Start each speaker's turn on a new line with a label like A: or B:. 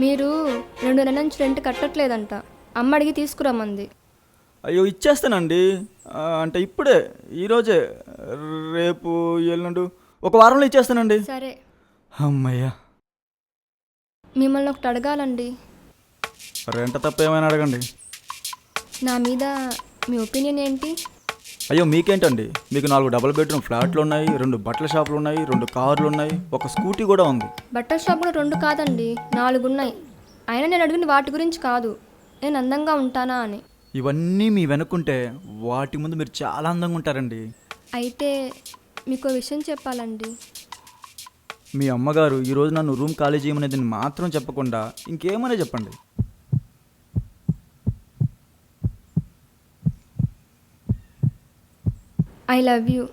A: మీరు రెండు నెలల నుంచి రెంట్ కట్టట్లేదంట. అమ్మ అడిగి తీసుకురమ్మంది.
B: అయ్యో ఇచ్చేస్తానండి. ఆ, అంటే ఇప్పుడే ఈరోజే రేపు ఎల్లుండు ఒక వారంలో ఇచ్చేస్తానండి.
A: సరే.
B: అమ్మయ్యా.
A: మిమ్మల్ని ఒకటి అడగాలండి.
B: రెంట తప్ప ఏమైనా అడగండి.
A: నా మీద మీ ఒపీనియన్ ఏంటి?
B: అయ్యో మీకేంటండి? మీకు నాలుగు డబుల్ బెడ్రూమ్ ఫ్లాట్లు ఉన్నాయి రెండు బట్టల షాపులు ఉన్నాయి రెండు కార్లు ఉన్నాయి ఒక స్కూటీ కూడా ఉంది.
A: బట్టల షాప్ కూడా రెండు కాదండి నాలుగు ఉన్నాయి అయినా నేను అడిగింది వాటి గురించి కాదు. నేను అందంగా ఉంటానా అని.
B: ఇవన్నీ మీ వెనుకుంటే వాటి ముందు మీరు చాలా అందంగా ఉంటారండి.
A: అయితే మీకు విషయం చెప్పాలండి.
B: మీ అమ్మగారు ఈరోజు నన్ను రూమ్ ఖాళీ చేయమనేది మాత్రం చెప్పకుండా ఇంకేమనే చెప్పండి.
A: I love you.